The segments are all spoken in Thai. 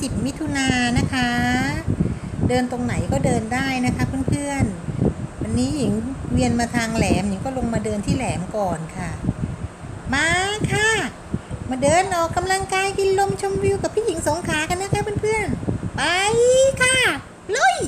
30มิถุนายนนะคะ เดินตรงไหนก็เดินได้นะคะเพื่อนๆ วันนี้หญิงเวียนมาทางแหลมหญิงก็ลงมาเดินที่แหลมก่อนค่ะ มาค่ะ มาเดินออกกำลังกายกินลมชมวิวกับพี่หญิงสงขากันนะคะเพื่อนๆ ไปค่ะ ลุย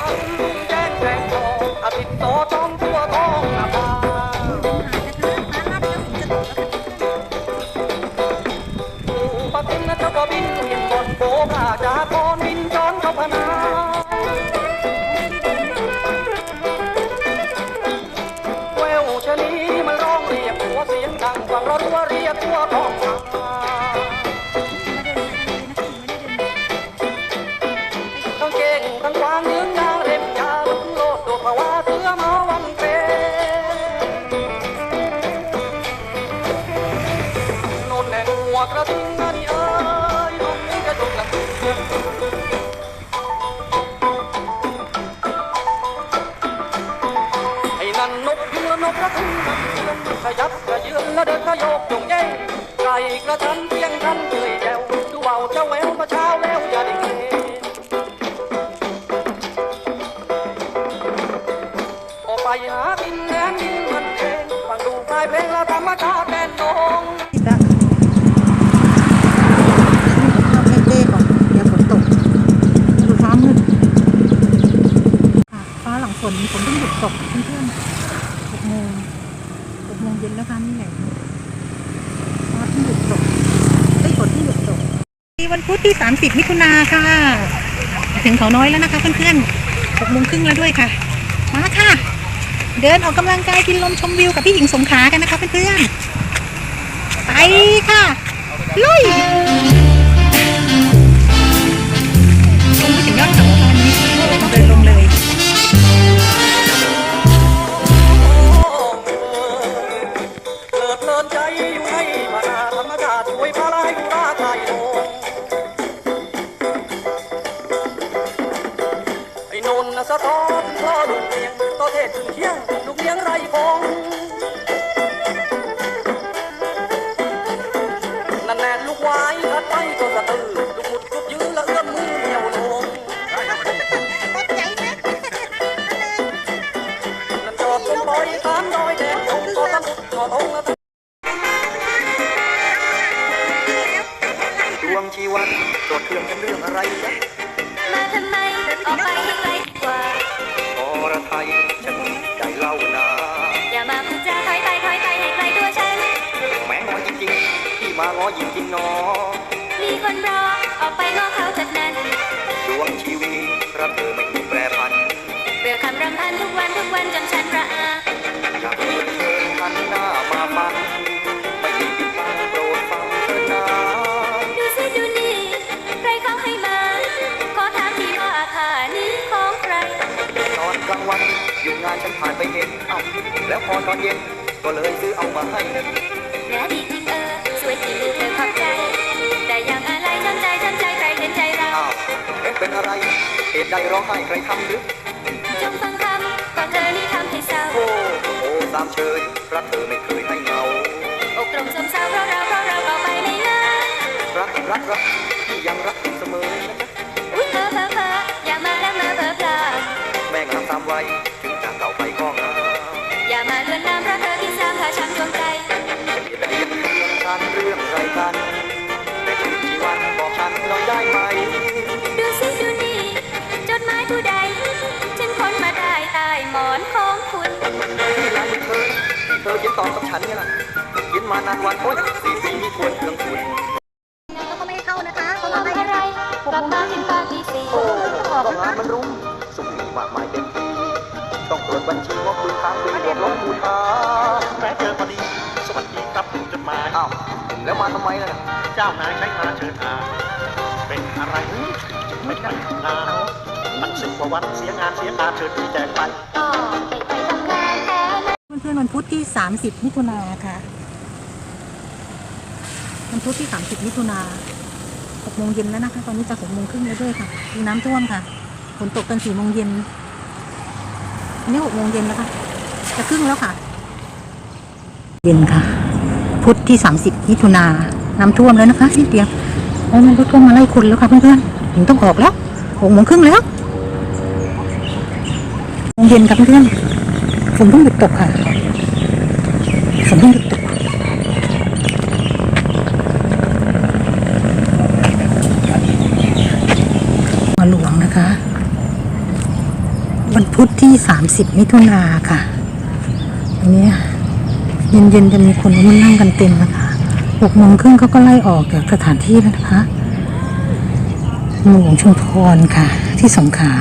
อ หากินแหนมกินมันเองฟังดูพายเพลงและธรรมชาติแดนนงติดละเราเล่ๆก่อนเดี๋ยวฝนตกดูฟ้ามืดค่ะฟ้าหลังฝนฝนต้องหยุดตกเพื่อนๆหกโมงหกโมงเย็นแล้วค่ะนี่แหละฟ้าต้องหยุดตกได้ฝนที่หยุดตกวันพุธที่ 30 มิถุนาค่ะ ถึงเขาน้อยแล้วนะคะเพื่อนๆหกโมงครึ่งแล้วด้วยค่ะ มาค่ะ เดินออกกำลังกายกินลมชมวิวกับพี่หญิงสงขากันนะคะเพื่อนๆไปค่ะ ลุย นนท์น่ะสะท้อนพ่อลูกเมียงต่อเทศถึงเที่ยง ลูกเมียงไรพองนั่นแน่ลูกไว้ทัดไปก็สะตือลูกหมุดจุดยื้อและเอื้อมมือเหนียวลงนั่นจอดต้นบอยตามดอยแดงยงก็ตะมุดจองและดวงชีวันโดดเครื่องกันเรื่องอะไร คนรอออกไปงอเขาจากนั้นดวงชีวิตรักเธอไม่มีแปรผันเบื่อคำรำพันทุกวันทุกวันจนฉันระอาอยากเชิญเชิญพันหน้ามาฟังไม่มีปิดบังโปรดฟังเถิดนาดูสิดูนี่ใครเขาให้มา ขอถามทีว่าค่านี้ของใครตอนกลางวันหยุดงานฉันผ่านไปเห็นเอ้าแล้วพอตอนเย็นก็เลยซื้อเอามาให้แม่ดีจริงเออสวยจริง เป็นอะไรเหตุใดร้องไห้ใครทำหรือจงฟังคำก่อนเธอนี่ทำให้เศร้า โอ้โอ้สามเชยรักเธอไม่เคยให้เงาอกตรงสมเศร้าเพราะเราเพราะเราก็ไปไม่นานรักรักรักที่ยังรักอยู่เสมอนะจ๊ะอุ้ยเพ้อเพ้อเพ้ออย่ามาแล้วมาเพ้อพลาแม่งามตามวัยถึงจากเก่าไปก็งามอย่ามาเลือนลามเพราะเธอที่สร้างพาช้ำดวงใจจะเรียนเรียนเรื่องฉันเรื่องไรกัน อเขียนตอบกับฉันเนี่ยล่ะเขียนมานานวันโอ้ยสี่ปีมีควรเครื่องคุณเขาก็ไม่ให้เข้านะคะเขาทำทำอะอะไรไรกลับมาถึงตอนที่สี่โอ้ก็งานมันรุมสุ่มมีมากมายเต็มทีต้องเปิดบัญชีงบคุยค้างคุยเดือดร้อนคูณหาแม้เจอพอดี สวัสดีครับจดหมายอ้าวแล้วมาทำไมล่ะเจ้านายใช้มาเชิญหาเป็นอะไรไม่ไปทำงานตั้งสิบกว่าวันเสียงานเสียการเชิญพี่แจกไปก็ไปไปทำงานแทน เพื่อนๆวันพุธที่ 30 มิถุนาค่ะ วันพุธที่ 30 มิถุนา6โมงเย็นแล้วนะคะ ตอนนี้จะ6โมงครึ่งแล้วด้วยค่ะมีน้ำท่วมค่ะ ฝนตกกัน4โมงเย็นอันนี้6โมงเย็นแล้วค่ะ จะครึ่งแล้วค่ะ เย็นค่ะ พุธที่ 30 มิถุนาน้ำท่วมแล้วนะคะนิดเดียวโอ้มันรถท่วมมาไล่คนแล้วค่ะเพื่อนๆถึงต้องออกแล้ว6โมงครึ่งแล้วโมงเย็นค่ะเพื่อนๆ นเพิ่งหยุดตกค่ะฝนเพิ่งหยุดตกมาหลวงนะคะ วันพุธที่ 30 มิถุนาค่ะอันนี้เย็นๆจะมีคนมานั่งกันเต็มนะคะหกโมงครึ่งเขาก็ไล่ออกจากสถานที่แล้วนะคะหลวงชุมพรค่ะ ที่สงขลา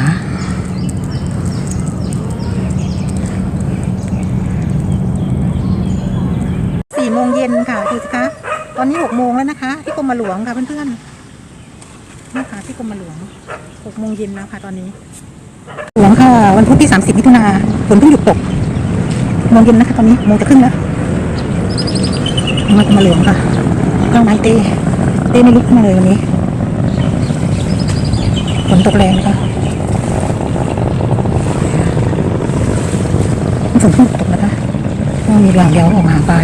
สี่โมงเย็นค่ะดูสิคะตอนนี้หกโมงแล้วนะคะ ที่กรมหลวงค่ะเพื่อนๆนี่ค่ะที่กรมหลวงหกโมงเย็นแล้วค่ะตอนนี้หลวงค่ะวันพุธที่สามสิบมิถุนาฝนเพิ่งหยุดตกโมงเย็นนะคะ ตอนนี้โมงจะขึ้นแล้วมากรมหลวงค่ะเจ้าไม้เต้เต้ไม่ลุกมาเลยวันนี้ฝนตกแรงนะคะฝนเพิ่งตกนะคะมีหลางเดียวออกมาหาปลา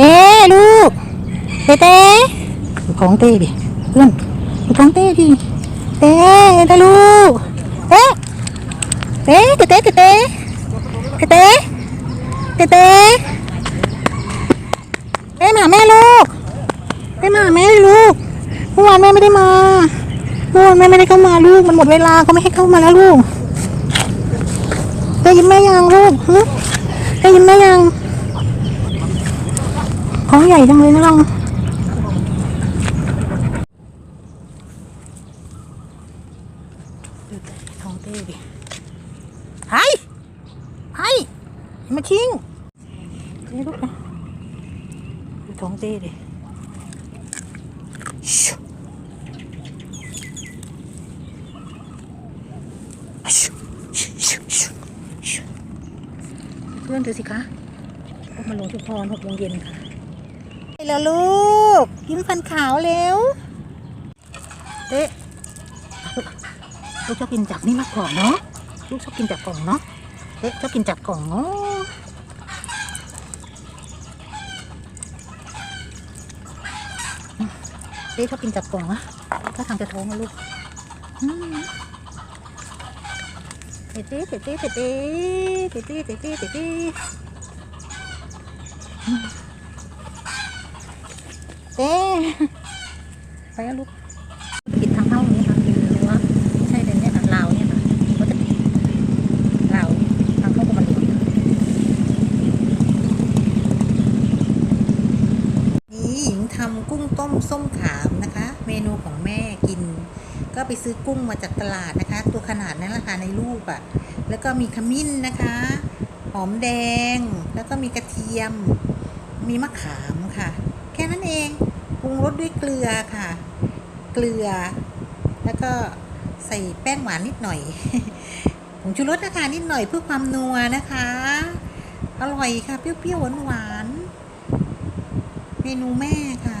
เต้ลูกเต้เต้ดูท้องเต้ดิเพื่อนดูท้องเต้ดิเต้เต้ลูกเต้เต้เต้เต้เต้เต้เต้เต้เต้เต้เต้มาหาแม่ลูกเต้มาหาแม่ลูกเมื่อวานแม่ไม่ได้มาเมื่อวานแม่ไม่ได้เข้ามาลูกมันหมดเวลาเขาไม่ให้เข้ามาแล้วลูกได้ยินแม่ยังลูกฮะได้ยินแม่ยัง ท้องใหญ่จังเลยนะเราดูแต่ท้องเต้ดิไอ้ไอ้มาชิงนี่ลูกนะดูท้องเต้ดิชูชูชูชูชูเพื่อนดูสิคะพวกมาลงชุมพรหกโมงเย็นค่ะไป แล้วลูก ยิ้มฟันขาวเร็วเอ๊ะลูกชอบกินจากนี่มากกว่าเนาะลูกชอบกินจากกล่องเนาะเอ๊ะชอบกินจากกล่องเนาะเอ๊ะชอบกินจากกล่องอะถ้าทางจะท้องนะลูกเต๊ะเต๊ะเต๊ะเต๊ะเต๊ะเต๊ะเต๊ะเตะเตะเต๊ะเต๊ะเต๊ะ เอ๊ะ ไปแล้วลูกปิดทางเข้าอย่างนี้ค่ะปิดรั้วไม่ใช่เลยเนี่ยค่ะราวเนี่ยค่ะก็จะปิดราวทางเข้ากรมหลวงนี่หญิงทำกุ้งต้มส้มขามนะคะ เมนูของแม่กิน ก็ไปซื้อกุ้งมาจากตลาดนะคะ ตัวขนาดนั้นแหละค่ะในรูปอะ่ะ แล้วก็มีขมิ้นนะคะ หอมแดง แล้วก็มีกระเทียม มีมะขามค่ะ แค่นั้นเอง ปรุงรสด้วยเกลือค่ะ เกลือ แล้วก็ใส่แป้งหวานนิดหน่อยผงชูรสนะคะนิดหน่อยเพื่อความนัวนะคะ อร่อยค่ะ เปรี้ยวๆหวานๆเมนูแม่ค่ะ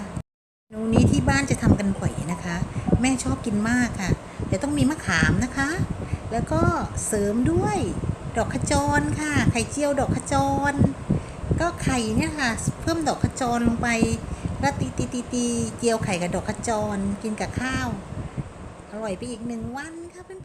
เมนูนี้ที่บ้านจะทำกันบ่อยนะคะ แม่ชอบกินมากค่ะแต่ต้องมีมะขามนะคะ แล้วก็เสริมด้วยดอกขจรค่ะ ไข่เจียวดอกขจร ก็ไข่เนี่ยค่ะ เพิ่มดอกขจรลงไป ก็ตีตีตีตีเจียวไข่กับดอกขจร กินกับข้าว อร่อยไปอีกหนึ่งวันค่ะเพื่อน